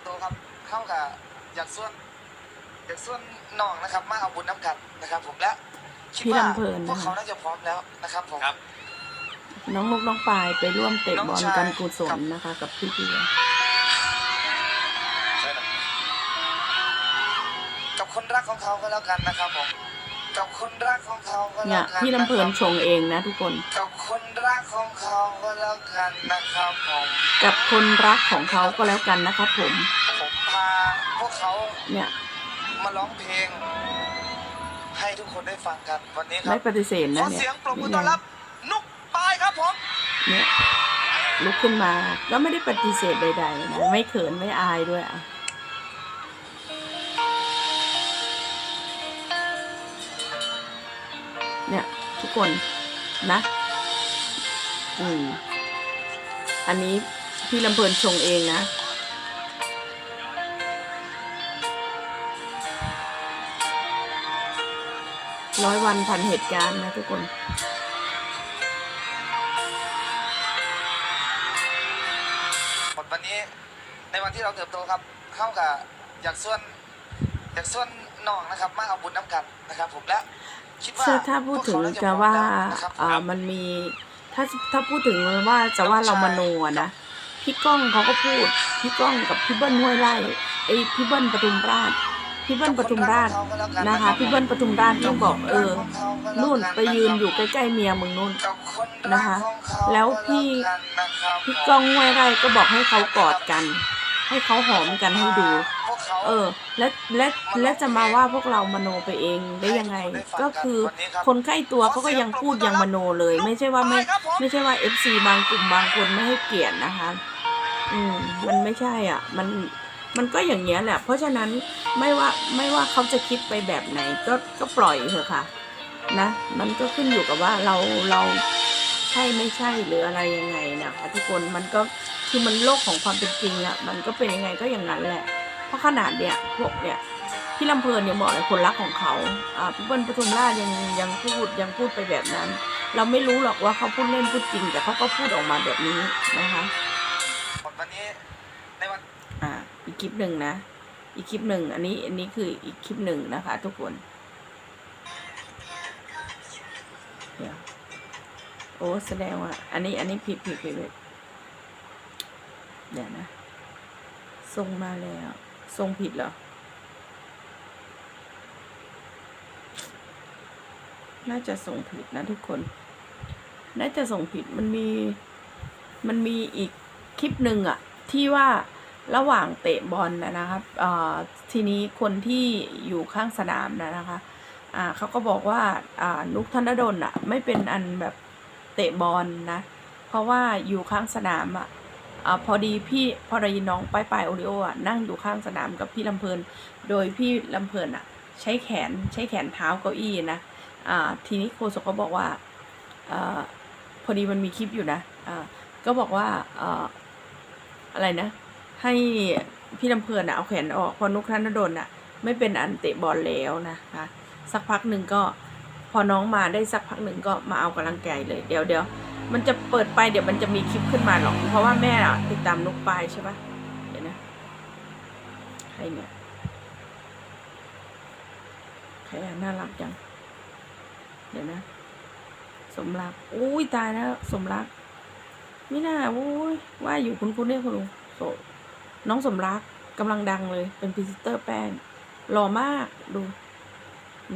ติบโตครับเข้ากับอยากส่วนอยากส่วนน้องนะครับ มาเอาบุญน้ำกันนะครับ ผมและคิดพี่ว่าลำเพลินพวกนะคะเขาน่าจะพร้อมแล้วนะครับผมครับ น้องนุกน้องปายไปร่วมเตะน้องบอลชายกันกุศครัลบนะคะ กับพี่เพียใช่นะกับคนรักของเขาก็แล้วกันนะครับผม กับคนรักของเขาก็เนี่แล้ยวกันพี่ลำเพลินชงเองนะทุกคน กับคนรักของเขาก็แล้วกันนะครับผมกับคนรักของเขาก็แล้วกันนะครับผม ผมพาพวกเขาเนี่ยมาร้องเพลง ให้ทุกคนได้ฟังกันวันนี้ครัไม่บปฏิเสธขนะอเนี่เสียยงปรบมือต้อนรับ นุกปายครับผม เนี่ยลุกขึ้นมาก็ไม่ได้ปฏิเสธใดๆนะไม่เขินไม่อายด้วยอะ เนี่ย ทุกคนนะ อืม อันนี้พี่ลำเพลินชงเองนะ ร้อยวันพันเหตุการณ์นะทุกคนหมดวันนี้ในวันที่เราเติบโตครับเข้ากับอยากส่วนอยากส่วนน้องนะครับ มาเอาบุญน้ำกันนะครับผมและ คิดว่าถ้าถ้าพูดถึงพวกเขน่จะว่าพร้อมแล้วนะครับอ่ามันมีถ้าถ้าพูดถึงว่าจะว่าเรามโนอะนะพี่ก้องเขาก็พูดพี่ก้องกับพี่เบิ้ลห้วยไร่ไอ้พี่เบิ้ลปทุมราชพี่เบิ้ลปทุมราชนะคะพี่เบิ้ลปทุมราชก็บอกเออนู่นไปยืนอยู่ใกล้ๆเมียมึงนู่นกับคนรักนะคะของเขาแล้วพี่ก็แล้วกันนะครับพี่ก้องห้วยไร่ก็บอกให้เขากอดกัน ให้เขาหอมกันให้ดูพวก เขาเออ และและและจะมาว่าพวกเรามโนไปเองได้ยังไง ก็คือคนใกล้ตัวเขาก็ยังพูดยังมโนเลย ไม่ใช่ว่าไม่ครับผมไม่ใช่ว่าเอฟซีบางกลุ่มบางคนไม่ให้เกียรตินะคะ อืม มันไม่ใช่อะ มันมันก็อย่างเงี้ยแหละ เพราะฉะนั้นไม่ว่าไม่ว่าเขาจะคิดไปแบบไหน ก็ก็ปล่อยเถอะค่ะ นะ มันก็ขึ้นอยู่กับว่าเราเราใช่ไม่ใช่หรืออะไรยังไงนะคะทุกคนมันก็คือมันโลกของความเป็นจริงอะมันก็เป็นยังไงก็อย่างนั้นแหละ เพราะขนาดเนี่ยพวกเนี่ยพี่ลำเพลินเนี่ยบอกเลยคนรักของเขาอ่าพี่เบิ้ลปทุมราชยังยังพูดยังพูดไปแบบนั้น เราไม่รู้หรอกว่าเขาพูดเล่นพูดจริง แต่เขาก็พูดออกมาแบบนี้นะคะหมดวันนี้ในวันอ่าอีกคลิปหนึ่งนะ อีกคลิปหนึ่งอันนี้อันนี้คืออีกคลิปหนึ่งนะคะ ทุกคนเดี๋ยวโอ้แสดงว่า อันนี้อันนี้ผิดผิดผิดผิดเดี๋ยวนะส่งมาแล้ว ส่งผิดเหรอ น่าจะส่งผิดนะทุกคน น่าจะส่งผิดมันมี มันมีอีกคลิปหนึ่งอะที่ว่าระหว่างเตะบอลนะนะครับเอ่อทีนี้คนที่อยู่ข้างสนามนะนะคะอ่าเขาก็บอกว่าอ่านุกธนดลอะไม่เป็นอันแบบเตะบอลนะ เพราะว่าอยู่ข้างสนามอะ อพอดีพี่พอดีน้องป้ายปายโอริโออะนั่งอยู่ข้างสนามกับพี่ลำเพลิน โดยพี่ลำเพลินอะ ใช้แขนใช้แขนเท้าเก้าอี้นะอ่าทีนี้โคศกก็บอกว่าอพอดีมันมีคลิปอยู่นะอ่าก็บอกว่าออะไรนะ ให้พี่ลำเพลินอะเอาแขนออกเพอนุกธนดลอะไม่เป็นอันเตะบอลแล้วนะคะสักพักหนึ่งก็พอน้องมาได้สักพักหนึ่งก็มาเอากำลังใจเลยเดี๋ยวเดี๋ยว มันจะเปิดไปเดี๋ยวมันจะมีคลิปขึ้นมาหรอก เพราะว่าแม่อะติดตามนุกปายใช่ปะเดี๋ยวนะใครเนี่ยใครน่ารักจัง เดี๋ยวนะ สมรักอุ้ยตายแล้วสมรักไม่น่าโอ้ยว่าอยู่คุณคุณเนี่ยคุณลุงโสน้องสมรักกำลังดังเลย เป็นพรีเซนเตอร์แป้งหล่อมากดู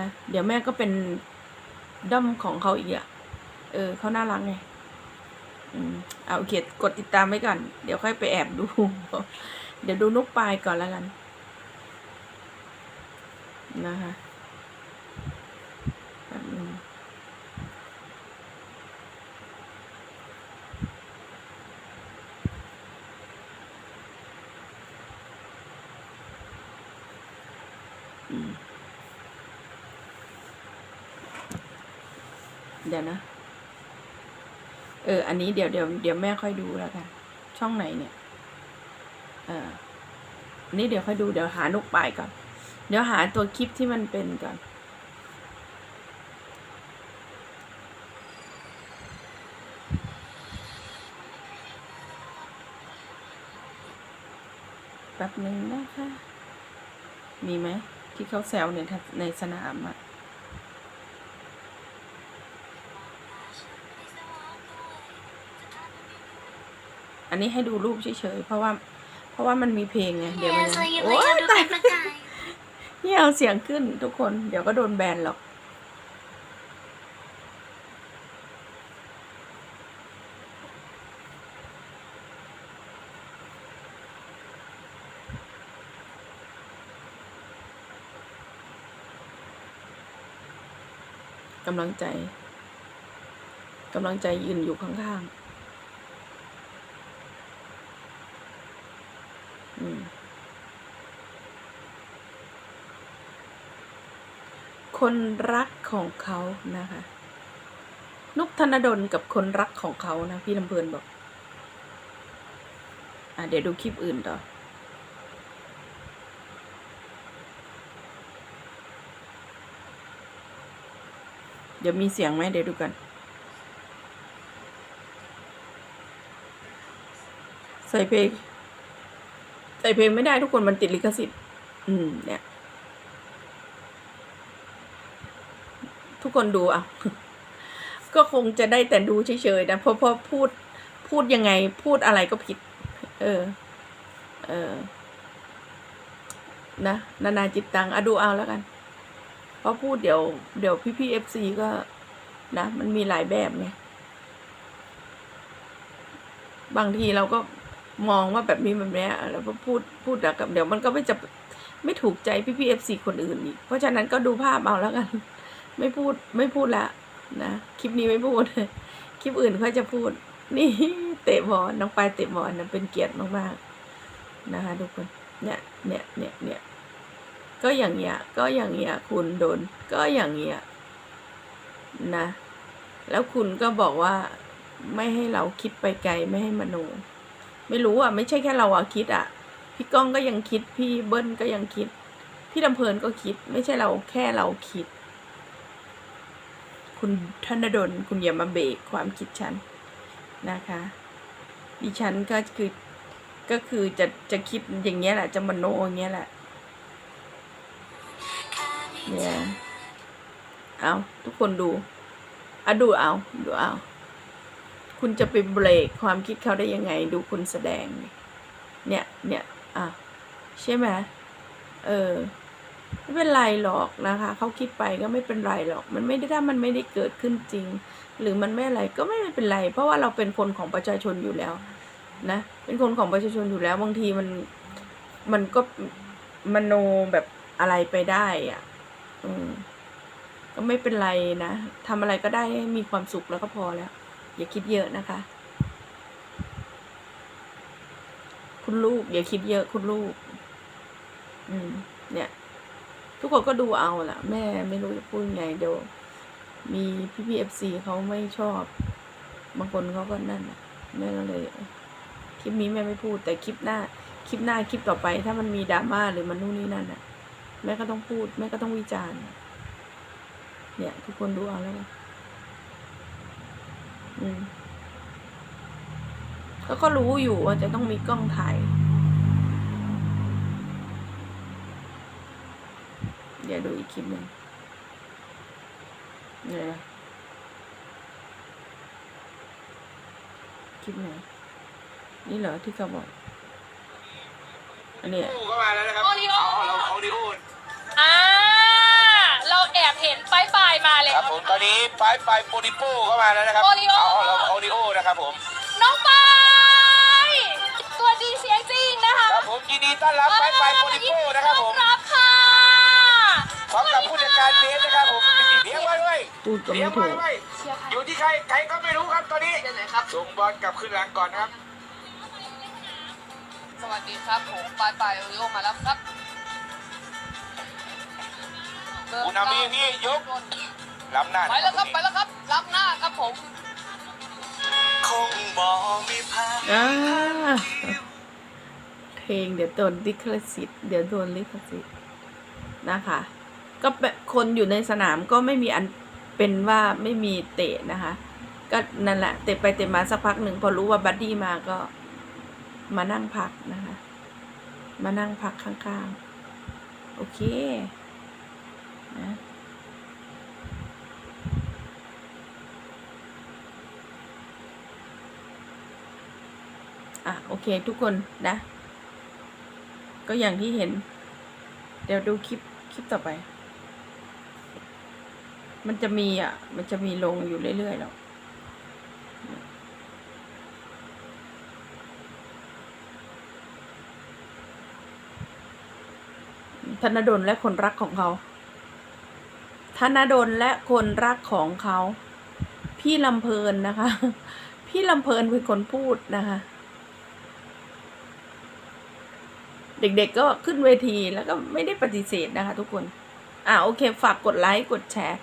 นะ เดี๋ยวแม่ก็เป็นด้อมของเขาอีกอะเออเขาน่ารักไง เอาโอเคกดติดตามไว้ก่อน เดี๋ยวค่อยไปแอบดู เดี๋ยวดูนกปลายก่อนแล้วกัน นะคะเดี๋ยวนะ เออ อันนี้เดี๋ยวเดี๋ยวเดี๋ยวแม่ค่อยดูแล้วกัน ช่องไหนเนี่ย เอออันนี้เดี๋ยวค่อยดูเดี๋ยวหานกปลายก่อน เดี๋ยวหาตัวคลิปที่มันเป็นก่อน แป๊บหนึ่งนะคะ มีไหมที่เขาแซวในในสนามอะ อันนี้ให้ดูรูปเฉยๆเพราะว่า เพราะว่ามันมีเพลงไงเดี๋ยวมัน Yes, จะ I โอ้ย like ตาย to look at นี่เอาเสียงขึ้นทุกคนเดี๋ยวก็โดนแบนหรอกกำลังใจ กำลังใจยืนอยู่ข้างๆ คนรักของเขานะคะ นุกธนดลกับคนรักของเขานะ พี่ลำเพลินบอกอะเดี๋ยวดูคลิปอื่นต่อเดี๋ยวมีเสียงไหมเดี๋ยวดูกัน ใส่เพลง ใส่เพลงไม่ได้ทุกคนมันติดลิขสิทธิ์ อืมเนี่ย ทุกคนดูอะ ก็คงจะได้แต่ดูเฉยๆนะเพราะพราะพูดพูดยังไงพูดอะไรก็ผิด เออ เออ นะนานาจิตตังอะดูเอาแล้วกัน เพราะพูดเดี๋ยว เดี๋ยวพี่พี่เอฟซีก็ นะมันมีหลายแบบไงบางทีเราก็มองว่าแบบนี้แบบนี้แล้วก็พูดพูดแล้วกับเดี๋ยวมันก็ไม่จะไม่ถูกใจพี่พี่เอฟซีคนอื่นอีก เพราะฉะนั้นก็ดูภาพเอาแล้วกัน ไม่พูดไม่พูดละนะคลิปนี้ไม่พูด คลิปอื่นค่อยจะพูด นี่เตะบอลน้องปายเตะบอลนะเป็นเกียรติมากๆนะคะทุกคนเนี่ยเนี่ยเนี่ยเนี่ยก็อย่างเงี้ยก็อย่างเงี้ยคุณโดนก็อย่างเงี้ยนะ แล้วคุณก็บอกว่าไม่ให้เราคิดไปไกลไม่ให้มโน ไม่รู้อะ ไม่ใช่แค่เราอะคิดอะ พี่ก้องก็ยังคิดพี่เบิ้ลก็ยังคิด พี่ลำเพลินก็คิด ไม่ใช่เราแค่เราคิด คุณธนดลคุณอย่ามาเบรกความคิดฉันนะคะ ดิฉันก็คือก็คือจะจะคิดอย่างเงี้ยแหละจะมโนอย่างเงี้ยแหละเนี่ยเอาทุกคนดูอะดูเอาดูเอา คุณจะไปเบรกความคิดเขาได้ยังไง ดูคุณแสดง เนี่ยเนี่ยอะใช่ไหมเออ ไม่เป็นไรหรอกนะคะเขาคิดไปก็ไม่เป็นไรหรอก มันไม่ได้ถ้ามันไม่ได้เกิดขึ้นจริง หรือมันไม่อะไรก็ไม่เป็นไร เพราะว่าเราเป็นคนของประชาชนอยู่แล้วนะเป็นคนของประชาชนอยู่แล้วบางทีมันมันก็มโนแบบอะไรไปได้อะ อืมก็ไม่เป็นไรนะทำอะไรก็ได้มีความสุขแล้วก็พอแล้ว อย่าคิดเยอะนะคะ คุณลูก อย่าคิดเยอะคุณลูก อืม เนี่ย ทุกคนก็ดูเอาละแม่ไม่รู้จะพูดยังไงเดี๋ยวมีพี่พีเอฟซีเขาไม่ชอบ บางคนเขาก็นั่นน่ะแม่ก็เลยคลิปนี้แม่ไม่พูด แต่คลิปหน้า คลิปหน้าคลิปต่อไป ถ้ามันมีดราม่าหรือมันนู่นนี่นั่นน่ะ แม่ก็ต้องพูด แม่ก็ต้องวิจารณ์ เนี่ย ทุกคนดูเอาแล้วอืมเขาก็รู้อยู่ว่าจะต้องมีกล้องถ่าย ดี๋ยวดูอีกคลิปหนึ่งเนี่ยนะคลิปไหนนี่เหรอที่เขาบอก อันเนี้ยโอ้ก็มาแล้วนะครับโอริโอ เอาเราเอาดิโออ่าเราแอบเห็นป้ายปลายมาแล้คว รับผมตอนนี้ไฟไฟโปรดิโป้เข้ามาแล้วนะครับโอริโอเอาเราเอาดิโอนะครับผม น้องปายตัวจริงเสียงจริงนะคะครับผมยินดีต้อนรับไฟไฟโปรดิโป้นะครับผม ต้อนรับค่ะ พร้อมกับผู้จัดการเบสนะครับผมเลี้ยงไว้ด้วยพูดก็เลี้ยไม่งถูไว้กด้วยอยู่ที่ใครใครก็ไม่รู้ครับตอนนี้ส่งบอลกลับขึ้นหลังก่อนนะครับ สวัสดีครับ ผมปลายปลายโอริโอมาแล้วครับเบอร์อุนามินี่ยก ล้ำหน้าไปแล้วครับ ไปแล้วครับ รับหน้าครับผม คงบอกมีภาพอ่าเพลงเดี๋ยวโดนลิขสิทธิ์เดี๋ยวโดนลิขสิทธิ์นะคะ ก็คนอยู่ในสนามก็ไม่มีอันเป็นว่าไม่มีเตะนะคะ ก็นั่นแหละเตะไปเตะมาสักพักหนึ่งพอรู้ว่าบัดดี้มาก็มานั่งพักนะคะ มานั่งพักข้างๆ โอเคนะอะ โอเค ทุกคนนะ ก็อย่างที่เห็น เดี๋ยวดูคลิป คลิปต่อไป มันจะมีอะ มันจะมีลงอยู่เรื่อยๆหรอกธนดลและคนรักของเขา ธนดลและคนรักของเขา พี่ลำเพลินนะคะ พี่ลำเพลินเป็นคนพูดนะคะ เด็กๆก็ขึ้นเวทีแล้วก็ไม่ได้ปฏิเสธนะคะทุกคน อ่าโอเค ฝากกดไลค์ กดแชร์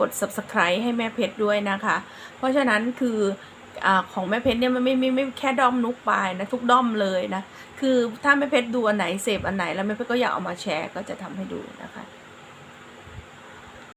กด subscribe ให้แม่เพชรด้วยนะคะ เพราะฉะนั้นคืออของแม่เพชรเนี่ยมันไม่ไม่ไม่ไม่แค่ด้อมนุกปลายนะทุกด้อมเลยนะ คือถ้าแม่เพชรดูอันไหนเสพอันไหนแล้วแม่เพชรก็อยากเอามาแชร์ก็จะทำให้ดูนะคะ